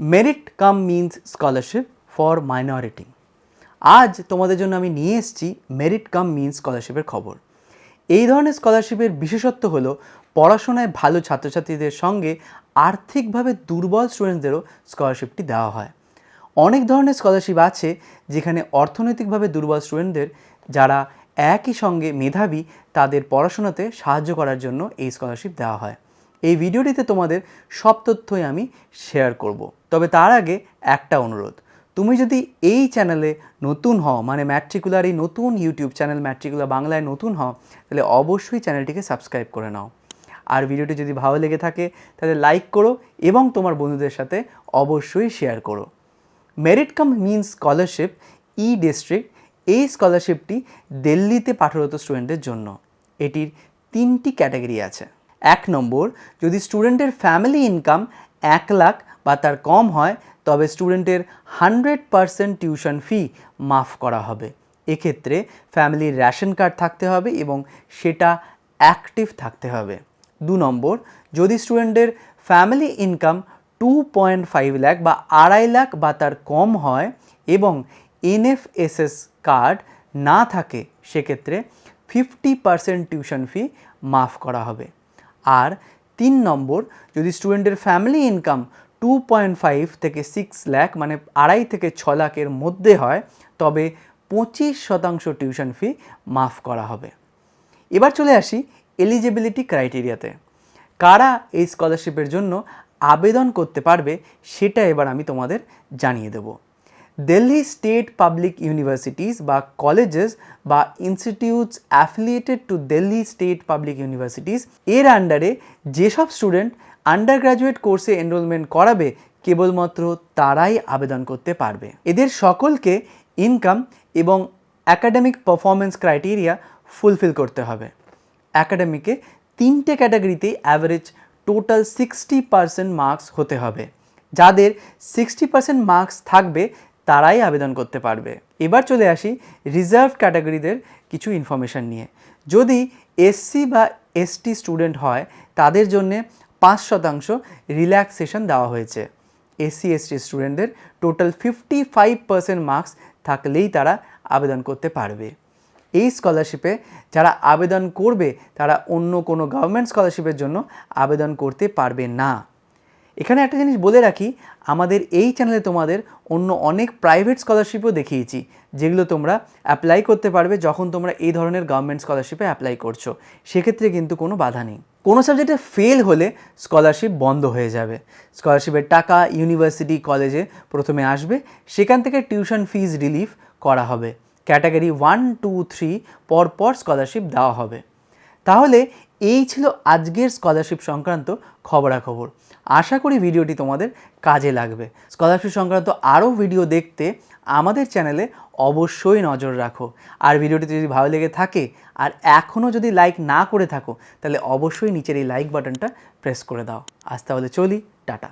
Merit cum means scholarship for minority আজ তোমাদের জন্য আমি নিয়ে এসেছি মেরিট কাম মিন্স স্কলারশিপের খবর। এই ধরনের স্কলারশিপের বিশেষত্ব হলো পড়াশোনায় ভালো ছাত্রছাত্রীদের সঙ্গে আর্থিকভাবে দুর্বল স্টুডেন্টদেরও স্কলারশিপটি দেওয়া হয়। অনেক ধরনের স্কলারশিপ আছে যেখানে অর্থনৈতিকভাবে দুর্বল স্টুডেন্টদের যারা একই সঙ্গে মেধাবী তাদের পড়াশোনাতে সাহায্য করার জন্য এই স্কলারশিপ দেওয়া হয়। এই ভিডিওটিতে তোমাদের সব তথ্যই আমি শেয়ার করব। তবে তার আগে একটা অনুরোধ। তুমি যদি এই চ্যানেলে নতুন হও মানে ম্যাট্রিকুলার এই নতুন ইউটিউব চ্যানেল ম্যাট্রিকুলার বাংলায় নতুন হও, তাহলে অবশ্যই চ্যানেলটিকে সাবস্ক্রাইব করে নাও। আর ভিডিওটি যদি ভালো লেগে থাকে, তাহলে লাইক করো এবং তোমার বন্ধুদের সাথে অবশ্যই শেয়ার করো। Merit cum means scholarship e district এই স্কলারশিপটি দিল্লিতে পাঠরত স্টুডেন্টদের জন্য। এটির তিনটি ক্যাটাগরি আছে। এক নম্বর, যদি স্টুডেন্টের ফ্যামিলি ইনকাম এক লাখ বা তার কম হয়, তবে স্টুডেন্টের হান্ড্রেড পারসেন্ট টিউশন ফি মাফ করা হবে। এক্ষেত্রে ফ্যামিলির রেশন কার্ড থাকতে হবে এবং সেটা অ্যাক্টিভ থাকতে হবে। দু নম্বর, যদি স্টুডেন্টের family income two point five lakh বা আড়াই লাখ বা তার কম হয় এবং এনএফএসএস কার্ড না থাকে, সেক্ষেত্রে ফিফটি পার্সেন্ট টিউশন ফি মাফ করা হবে। আর তিন নম্বর, যদি স্টুডেন্টের family income two point five থেকে সিক্স লাখ মানে আড়াই থেকে ছ লাখের মধ্যে হয়, তবে পঁচিশ শতাংশ টিউশন ফি মাফ করা হবে। এবার চলে আসি এলিজিবিলিটি ক্রাইটেরিয়াতে কারা এই স্কলারশিপের জন্য আবেদন করতে পারবে, সেটা এবার আমি তোমাদের জানিয়ে দেব। দিল্লি স্টেট পাবলিক ইউনিভার্সিটিস বা কলেজেস বা institutes affiliated to Delhi state public universities এর আন্ডারে যেসব স্টুডেন্ট আন্ডার গ্র্যাজুয়েট কোর্সে এনরোলমেন্ট করাবে, কেবলমাত্র তারাই আবেদন করতে পারবে। এদের সকলকে ইনকাম এবং অ্যাকাডেমিক পারফরমেন্স ক্রাইটেরিয়া ফুলফিল করতে হবে। অ্যাকাডেমিকে তিনটে ক্যাটাগরিতেই average total sixty percent marks হতে হবে। যাদের সিক্সটি পার্সেন্ট মার্কস থাকবে তারাই আবেদন করতে পারবে। এবার চলে আসি রিজার্ভ ক্যাটাগরিদের কিছু ইনফরমেশান নিয়ে। যদি এসসি বা এসটি স্টুডেন্ট হয়, তাদের জন্যে পাঁচ শতাংশ রিল্যাক্সেশন দেওয়া হয়েছে। এসসি এসটি স্টুডেন্টদের total fifty five percent marks থাকলেই তারা আবেদন করতে পারবে। এই স্কলারশিপে যারা আবেদন করবে, তারা অন্য কোনো গভর্নমেন্ট স্কলারশিপের জন্য আবেদন করতে পারবে না। এখানে একটা জিনিস বলে রাখি, আমাদের এই চ্যানেলে তোমাদের অন্য অনেক প্রাইভেট স্কলারশিপও দেখিয়েছি, যেগুলো তোমরা অ্যাপ্লাই করতে পারবে যখন তোমরা এই ধরনের গভর্নমেন্ট স্কলারশিপে অ্যাপ্লাই করছ। সেক্ষেত্রে কিন্তু কোনো বাধা নেই। কোনো সাবজেক্টে ফেল হলে স্কলারশিপ বন্ধ হয়ে যাবে। স্কলারশিপের টাকা ইউনিভার্সিটি কলেজে প্রথমে আসবে, সেখান থেকে টিউশন ফিজ রিলিফ করা হবে। ক্যাটাগরি ওয়ান টু থ্রি পর পর স্কলারশিপ দেওয়া হবে। তাহলে এই ছিল আজকের স্কলারশিপ সংক্রান্ত খবরাখবর। আশা করি ভিডিওটি তোমাদের কাজে লাগবে। স্কলারশিপ সংক্রান্ত আরও ভিডিও দেখতে আমাদের চ্যানেলে অবশ্যই নজর রাখো। আর ভিডিওটি যদি ভালো লেগে থাকে, আর এখনও যদি লাইক না করে থাকো, তাহলে অবশ্যই নিচের এই লাইক বাটনটা প্রেস করে দাও। আজ তাহলে চলি, টাটা।